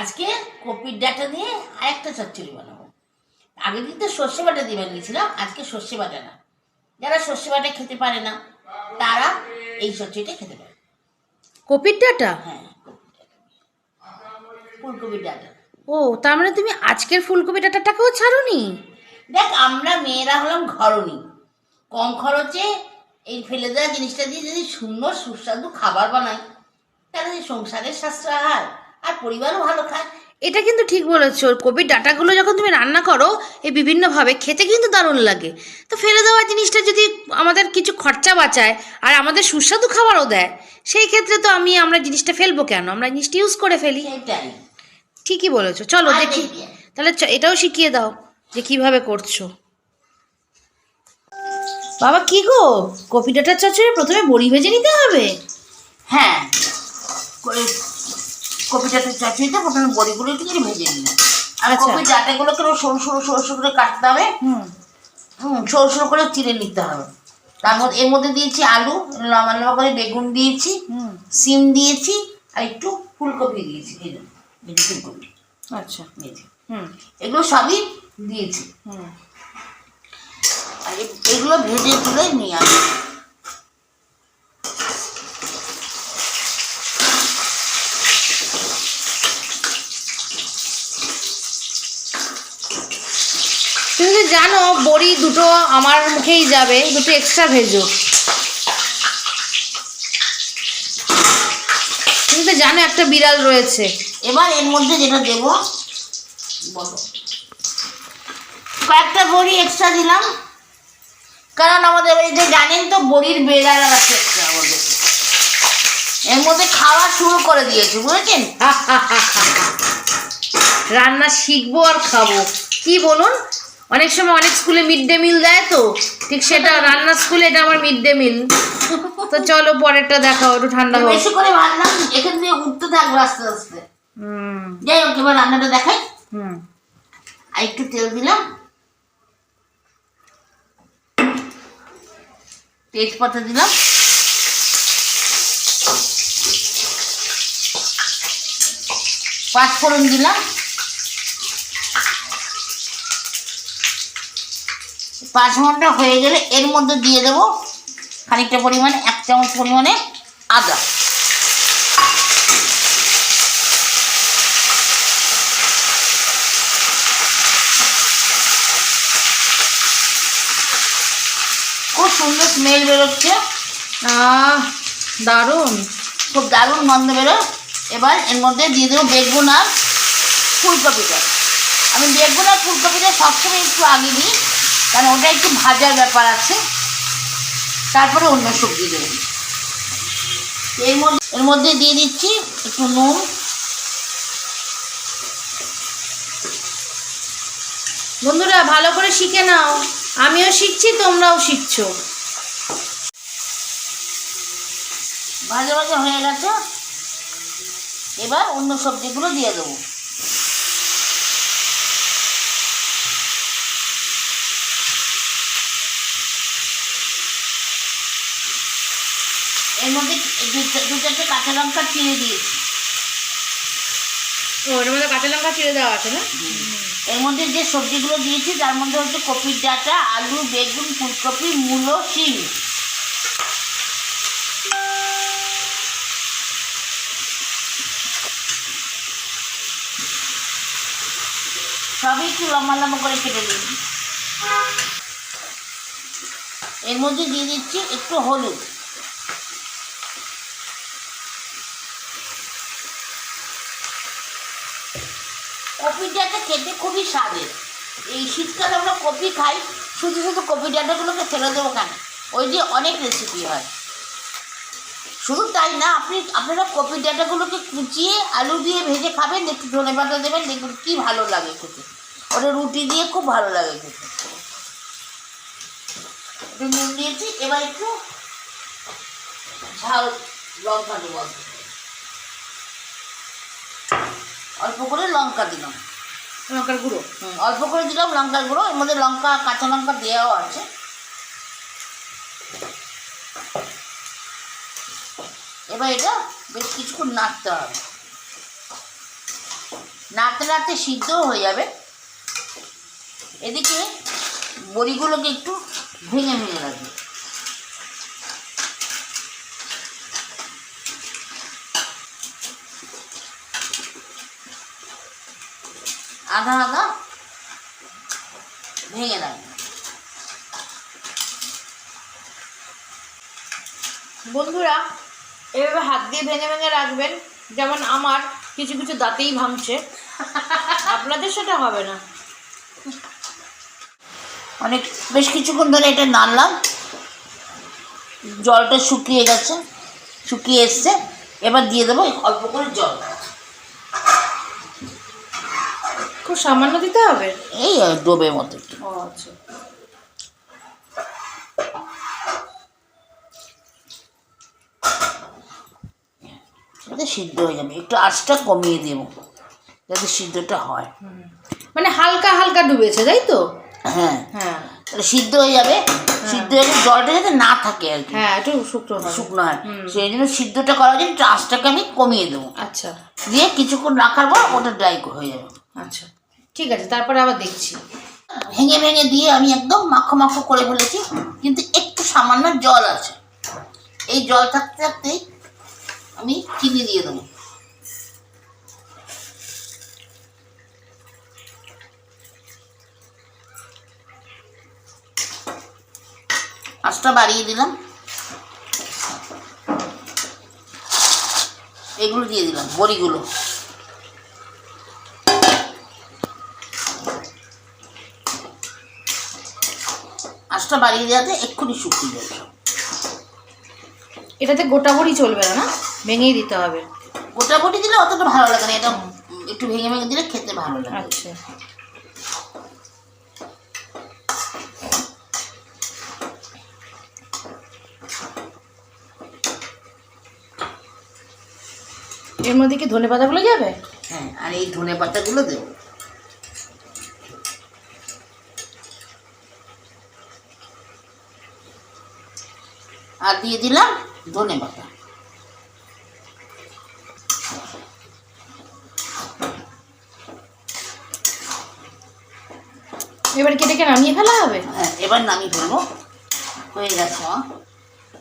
আজকে কপির ডাটা দিয়ে আরেকটা চচ্চড়ি বানাবো। আগের দিন তো সর্ষে বাটা দিয়ে বানিয়েছিলাম আজকে সর্ষে বাটা না। যারা সর্ষে বাটা খেতে পারে না তারা এই চচ্চড়িটা খেতে পারে। কপির ডাটা? হ্যাঁ ফুলকপির ডাটা। ও তার মানে তুমি আজকের ফুলকপি ডাটাটাকেও ছাড়োনি? দেখ আমরা মেয়েরা হলাম ঘরণী কম খরচে এই ফেলে দেওয়া জিনিসটা দিয়ে যদি সুন্দর সুস্বাদু খাবার বানাই তাহলে সংসারের সাশ্রয় হয় আর পরিবারও ভালো খায়। এটা কিন্তু ঠিক বলেছ। কপির ডাটাগুলো যখন তুমি রান্না করো এই বিভিন্নভাবে খেতে কিন্তু দারুণ লাগে। তো ফেলে দেওয়া জিনিসটা যদি আমাদের কিছু খরচা বাঁচায় আর আমাদের সুস্বাদু খাবারও দেয় সেই ক্ষেত্রে তো আমি আমরা জিনিসটা ফেলব কেন? আমরা জিনিসটা ইউজ করে ফেলি। ঠিকই বলেছ। চলো দেখি। তাহলে এটাও শিখিয়ে দাও যে কীভাবে করছ। বাবা কি গো? কপি ডাটার চচ্চড়ি প্রথমে বড়ি ভেজে নিতে হবে? হ্যাঁ। করে কপিটাতে চচড়িতে প্রথমে বড়িগুলো একটু ভেজে নিই। আর আচ্ছা। কপি ডাটাগুলোকে সরু সরু সরু সরু করে কাটতে হবে। হুম। সরু সরু করে চিড়ে নিতে হবে। তার মধ্যে এর মধ্যে দিয়েছি আলু লম্বা লম্বা করে বেগুন দিয়েছি হুম। সিম দিয়েছি আর একটু ফুলকপি দিয়েছি এই ফুলকপি। আচ্ছা। যে। হুম। এগুলো সবই দিয়েছি। হুম। আর এগুলো ভেজে তুলে নিয়ে আসি তুমি তো জানো বড়ি দুটো আমার মুখেই যাবে? দুটো এক্সট্রা ভেজো। তুমি তো জানো একটা বিড়াল রয়েছে। এবার এর মধ্যে যেটা দেব বলো। কয়েকটা বড়ি এক্সট্রা দিলাম। কারণ আমাদের এই যে জানেন তো বড়ির বেড়াল আছে আমাদের। এর মধ্যে খাওয়া শুরু করে দিয়েছে বুঝেছেন? রান্না শিখব আর খাব। কি বলুন? অনেক সময় অনেক স্কুলে মিড ডে মিল দেয় তো। ঠিক সেটা রান্নার স্কুলে এটা আমার মিড ডে মিল তো চলো পরেরটা দেখাও একটু ঠান্ডা হোক। বেশি করে ভাবলাম এখান দিয়ে উঠতে থাকবে আস্তে আস্তে। হুম। যাই হোক এবার রান্নাটা দেখাই। হুম। আর একটু তেল দিলাম। তেজপাতা দিলাম। পাঁচফোড়ন দিলাম। পাঁচ ঘণ্টা হয়ে গেলে এর মধ্যে দিয়ে দেবো খানিকটা পরিমাণে এক চামচ পরিমাণে আদা। খুব সুন্দর স্মেল বেরোচ্ছে। দারুণ। খুব দারুণ গন্ধ বেরোয় এবার এর মধ্যে দিয়ে দেবো বেগুন আর ফুলকপিটা। আমি বেগুন আর ফুলকপিটা সবসময় একটু আগে দিই। কারণ ওটা একটু ভাজার ব্যাপার আছে। তারপরে অন্য সবজি দেবো। এর মধ্যে এর মধ্যে দিয়ে দিচ্ছি একটু নুন। বন্ধুরা, ভালো করে শিখে নাও। আমিও শিখছি, তোমরাও শিখছো। ভাজা ভাজা হয়ে গেছে। এবার অন্য সবজিগুলো দিয়ে দেবো। এর মধ্যে দু চারটে কাঁচা লঙ্কা চিড়ে দিয়েছি। ও এর মধ্যে কাঁচা লঙ্কা চিড়ে দেওয়া আছে না? এর মধ্যে যে সবজিগুলো দিয়েছি তার মধ্যে হচ্ছে কপির ডাঁটা আলু বেগুন ফুলকপি মূলো শিম। সবই একটু লম্বা লম্বা করে কেটে দিন এর মধ্যে দিয়ে দিচ্ছি একটু হলুদ। কপির ডাঁটা খেতে খুবই স্বাদের। এই শীতকালে আমরা কপি খাই, শুধু শুধু কপি ডাঁটাগুলোকে ফেলে দেবো কেন? ওই যে অনেক রেসিপি হয়। শুধু তাই না, আপনি, আপনারা কপি ডাঁটাগুলোকে কুচিয়ে আলু দিয়ে ভেজে খাবেন, একটু ধনে পাতা দেবেন দেখুন কী ভালো লাগে খেতে। ওটা রুটি দিয়ে খুব ভালো লাগে খেতে। একটু নুন দিয়েছি, এবার একটু ঝাল, লঙ্কা দেবো অল্প। করে লঙ্কা দিলাম। লঙ্কার গুঁড়ো? হুম, অল্প করে দিলাম লঙ্কার গুঁড়ো এর মধ্যে লঙ্কা কাঁচা লঙ্কা দেওয়াও আছে। এবার এটা বেশ কিছুক্ষণ নাড়তে হবে। নাড়তে নাড়তে সিদ্ধও হয়ে যাবে। এদিকে বড়িগুলোকে একটু ভেঙে ভেঙে রাখবে। আধা আধা ভেঙে রাখবে বন্ধুরা এভাবে হাত দিয়ে ভেঙে ভেঙে রাখবেন যেমন আমার কিছু কিছু দাঁতেই ভাঙছে। আপনাদের সেটা হবে না। অনেক বেশ কিছুক্ষণ ধরে এটা নাড়লাম। জলটা শুকিয়ে গেছে শুকিয়ে এসছে। এবার দিয়ে দেবো অল্প করে জল। খুব সামান্য দিতে হবে? এই আর ডোবে মতো একটু। আচ্ছা। সিদ্ধ হয়ে যাবে একটু আঁচটা কমিয়ে দেবো যাতে সিদ্ধটা হয়। মানে হালকা হালকা ডুবেছে তাই তো? হ্যাঁ। হ্যাঁ। সিদ্ধ হয়ে যাবে। সিদ্ধ হয়ে গেলে জলটা যাতে না থাকে আর কি। হ্যাঁ একটু শুকনো শুকনো হয়। সেই জন্য সিদ্ধটা করার জন্য আঁচটাকে আমি কমিয়ে দেবো। আচ্ছা। দিয়ে কিছুক্ষণ রাখার পর ওটা ড্রাই হয়ে যাবে। আচ্ছা। ঠিক আছে, তারপরে আবার দেখছি। ভেঙে ভেঙে দিয়ে আমি একদম মাখো মাখো করে ফেলেছি, কিন্তু একটু সামান্য জল আছে। এই জল থাকতে থাকতেই আমি চিনি দিয়ে দেবো। আঁচটা বাড়িয়ে দিলাম। এগুলো দিয়ে দিলাম, বড়িগুলো। আঁচটা বাড়িয়ে দেওয়াতে এক্ষুনি শুকিয়ে যাবে এটাতে গোটা বড়ি চলবে না না? ভেঙেই দিতে হবে। গোটা বটি দিলে অতটা ভালো লাগে না এটা একটু ভেঙে ভেঙে দিলে খেতে ভালো লাগে। আচ্ছা। এর মধ্যে কি ধনে পাতাগুলো যাবে? হ্যাঁ আর এই ধনে পাতাগুলো দেবো। আর দিয়ে দিলাম ধনে পাতা। এবার কি এটাকে নামিয়ে ফেলা হবে? হ্যাঁ এবার নামিয়ে ফেলব। হয়ে গেছে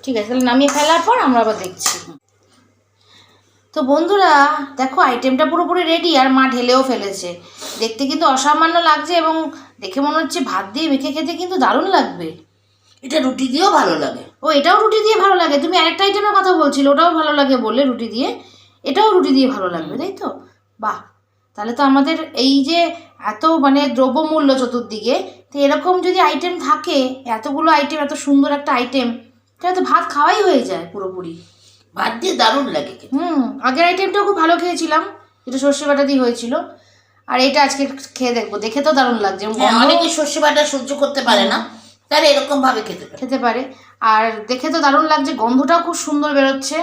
ঠিক আছে তাহলে নামিয়ে ফেলার পর আমরা আবার দেখছি। তো বন্ধুরা দেখো আইটেমটা পুরোপুরি রেডি আর মা ঢেলেও ফেলেছে। দেখতে কিন্তু অসামান্য লাগছে এবং দেখে মনে হচ্ছে ভাত দিয়ে মেখে খেতে কিন্তু দারুণ লাগবে। এটা রুটি দিয়েও ভালো লাগে। ও এটাও রুটি দিয়ে ভালো লাগে। তুমি আরেকটা আইটেমের কথা বলছিলে ওটাও ভালো লাগে বললে রুটি দিয়ে। এটাও রুটি দিয়ে ভালো লাগবে তাই তো? বাহ! তাহলে তো আমাদের এই যে এত মানে দ্রব্যমূল্য চতুর্দিকে তো এরকম যদি আইটেম থাকে এতগুলো আইটেম এত সুন্দর একটা আইটেম তাহলে তো ভাত খাওয়াই হয়ে যায় পুরোপুরি। ভাত দিয়ে দারুণ লাগে হুম আগের আইটেমটাও খুব ভালো খেয়েছিলাম যেটা সর্ষে বাটা দিয়ে হয়েছিল। আর এটা আজকে খেয়ে দেখব দেখে তো দারুণ লাগছে। হ্যাঁ অনেকে সর্ষে বাটা সহ্য করতে পারে না। তাহলে এরকম ভাবে খেতে খেতে পারে। আর দেখে তো দারুণ লাগছে গন্ধটাও খুব সুন্দর বেরোচ্ছে।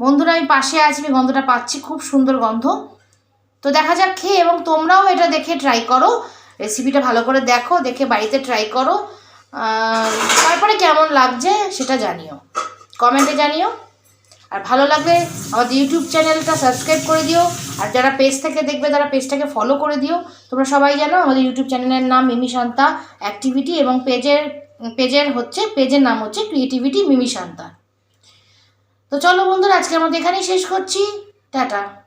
বন্ধুরা, আমি পাশে আছি, আমি গন্ধটা পাচ্ছি, খুব সুন্দর গন্ধ। তো দেখা যাক খেয়ে, এবং তোমরাও এটা দেখে ট্রাই করো। রেসিপিটা ভালো করে দেখো, দেখে বাড়িতে ট্রাই করো। তারপরে কেমন লাগছে সেটা জানিও। কমেন্টে জানিও। আর ভালো লাগলে আমাদের ইউটিউব চ্যানেলটা সাবস্ক্রাইব করে দিও। আর যারা পেজ থেকে দেখবে, তারা পেজটাকে ফলো করে দিও। তোমরা সবাই জানো, আমাদের ইউটিউব চ্যানেলের নাম মিমি শান্তা অ্যাক্টিভিটি এবং পেজের পেজের হচ্ছে, পেজের নাম হচ্ছে ক্রিয়েটিভিটি মিমি শান্তা তো চলো বন্ধুরা আজকে আমাদের এখানেই শেষ করছি। টাটা।